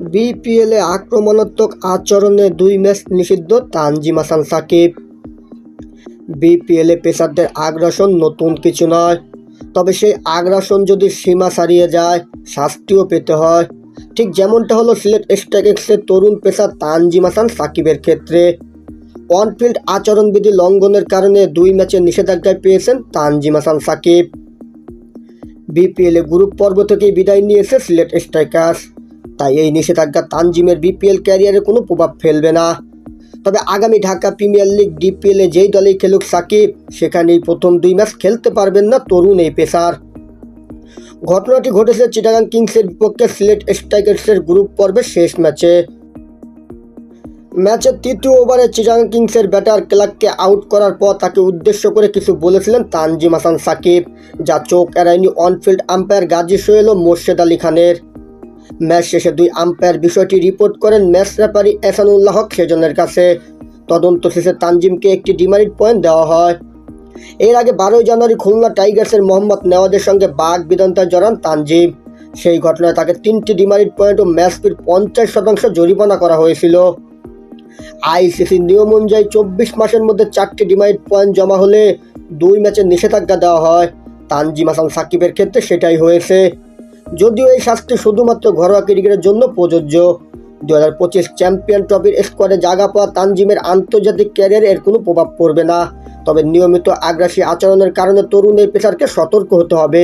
বিপিএলে আক্রমণাত্মক আচরণে দুই ম্যাচ নিষিদ্ধ তানজিম হাসান সাকিব। বিপিএলে পেসারদের আগ্রাসন নতুন কিছু নয়, তবে সেই আগ্রাসন যদি সীমা ছাড়িয়ে যায়, শাস্তিও পেতে হয়। ঠিক যেমনটা হলো সিলেট স্ট্রাইকার্সের তরুণ পেসার তানজিম হাসান সাকিবের ক্ষেত্রে। অনফিল্ড আচরণবিধি লঙ্ঘনের কারণে দুই ম্যাচে নিষেধাজ্ঞায় পেয়েছেন তানজিম হাসান সাকিব। বিপিএলে গ্রুপ পর্ব থেকেই বিদায় নিয়েছে সিলেট স্ট্রাইকার্স তাই এই নিষেধাজ্ঞা তানজিমের বিপিএল ক্যারিয়ারে কোনো প্রভাব ফেলবে না। তবে আগামী ঢাকা প্রিমিয়ার লিগ ডিপিএলে যেই দলেই খেলুক সাকিব, সেখানেই প্রথম দুই ম্যাচ খেলতে পারবেন না তরুণ এই পেসার। ঘটনাটি ঘটেছে চিটাগাং কিংসের বিপক্ষে সিলেট স্ট্রাইকার্সের গ্রুপ পর্বের শেষ ম্যাচে। ম্যাচের তৃতীয় ওভারে চিটাগাং কিংসের ব্যাটার ক্লার্ককে আউট করার পর তাকে উদ্দেশ্য করে কিছু বলেছিলেন তানজিম হাসান সাকিব, যা চোখ এড়ায়নি on field umpire Gazi Sohel ও মোর্শেদ আলী খানের। ম্যাচ শেষে দুই আম্পায়ার বিষয়টি রিপোর্ট করেন ম্যাচ রেফারি এসানুল্লাহ হক সেজনের কাছে। তদন্ত শেষে তানজিমকে একটি ডিমারিট পয়েন্ট দেওয়া হয়। এর আগে বারোই জানুয়ারি খুলনা টাইগার্সের মোহাম্মদ নেওয়াজের সঙ্গে বাঘ বিদন্তায় জড়ান তানজিম। সেই ঘটনায় তাকে তিনটি ডিমারিট পয়েন্ট ও ম্যাচ ফির পঞ্চাশ শতাংশ জরিমানা করা হয়েছিল। আইসিসি নিয়ম অনুযায়ী চব্বিশ মাসের মধ্যে চারটি ডিমাইট পয়েন্ট জমা হলে দুই ম্যাচের নিষেধাজ্ঞা দেওয়া হয়। তানজিম হাসান সাকিবের ক্ষেত্রে সেটাই হয়েছে। যদিও এই শাস্তি শুধুমাত্র ঘরোয়া ক্রিকেটের জন্য প্রযোজ্য। দু হাজার পঁচিশ চ্যাম্পিয়ন ট্রফির স্কোয়াডে জায়গা পাওয়া তানজিমের আন্তর্জাতিক ক্যারিয়ারে এর কোনো প্রভাব পড়বে না। তবে নিয়মিত আগ্রাসী আচরণের কারণে তরুণ এই পেশারকে সতর্ক হতে হবে।